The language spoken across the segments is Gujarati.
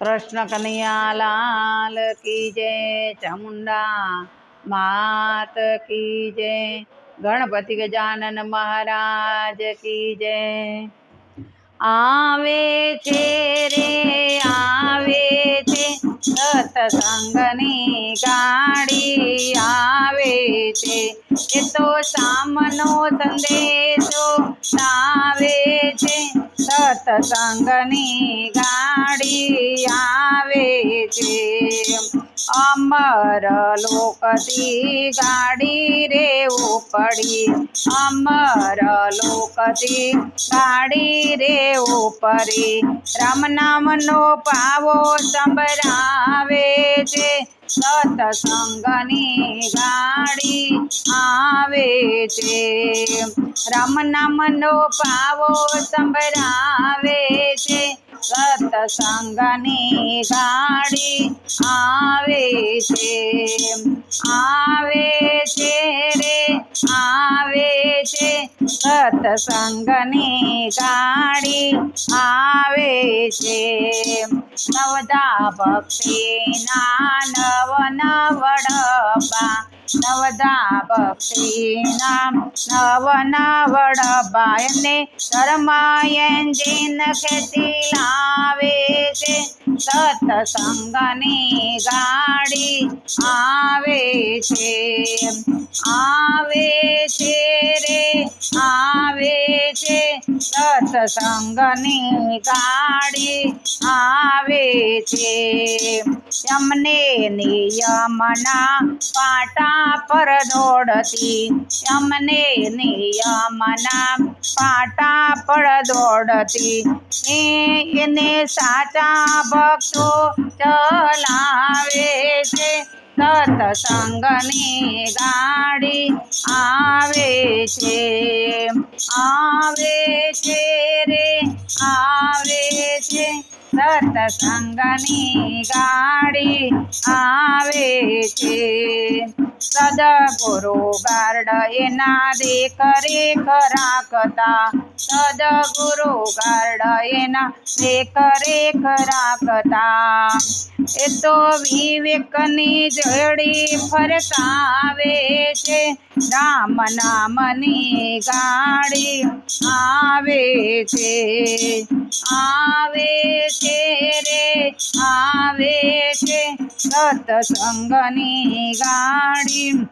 કૃષ્ણ કનૈયાલાલ કી જય, ચામુંડા માત કી જય, ગણપતિ ગજાનન મહારાજ કી જય. આવે છે રે, આવે છે, સત્સંગની ગાડી, આવે છે. એ તો સામનો સંદેશો આવે સત્સંગની ગાડી આવે છે. અમર લોકતી ગાડી રે ઉપડી. અમર લોકતી ગાડી રે ઉપરી રામ નામનો પાવો સંભળાવે સત્સંગની ગાડી આવે છે. રામ નામનો પાવો સંભળાવે છે. સતસંગની ગાડી આવે છે. આવે છે રે, આવે છે. સત્સંગની ગાડી આવે છે. નવદા ભક્તિના નવ નવડબા નવદા ભક્તિના નવ નવડબા એને ધર્માયંજીન ખેતી લાવે છે. સત્સંગની ગાડી આવે છે. આવે છે. સત્સંગની ગાડી આવે છે. એમને નિયમના પાટા પર દોડતી, એમને નિયમના પાટા પર દોડતી. એને સાચા ભક્તો ચલાવે છે. સત્સંગની ગાડી આવે છે આવે છે રે, આવે છે. સતસંગની ગાડી આવે છે. સદગુરુ ગાર્ડ એના દેખરે રાખતા. સદગુરુ ગાર્ડ એના દેખરે રાખતા. એ તો વિવેકની જડી ફરકાવે છે. રામ નામની ગાડી આવે છે. આવે છે રે, આવે છે. સત્સંગની ગાડી.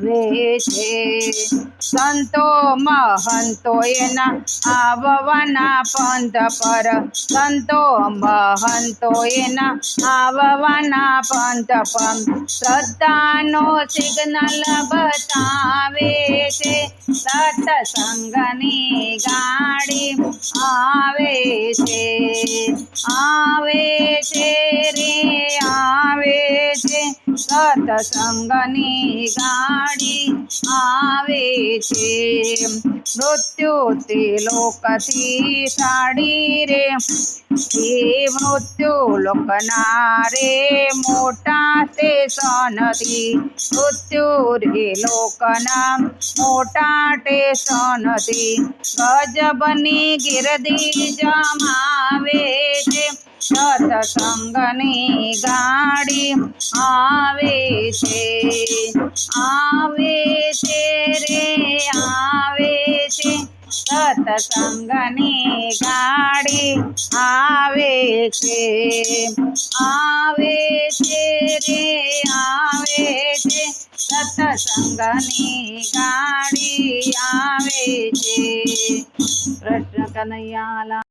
વેચે સંતો મહંતો એના આવવાના પંથ પર. સંતો મહંતો એના આવવાના પંથ પર. શ્રદ્ધાનો સિગ્નલ બતાવે છે. સતસંગની ગાડી આવે છે. આવે છે રે છે સત્સંગની ગાડી આવે છે. મૃત્યુથી લોકથી સાડી રે. એ મૃત્યુ લોકના રે મોટા સ્ટેશનથી મૃત્યુ રે લોકના મોટા સ્ટેશનથી ગજબની ગીરદી જમાવે છે. સત્સંગની ગાડી આવે છે આવે છે રે આવે છે સતસંગની ગાડી આવે છે આવે છે રે આવે છે સતસંગની ગાડી આવે છે કૃષ્ણ કનૈયા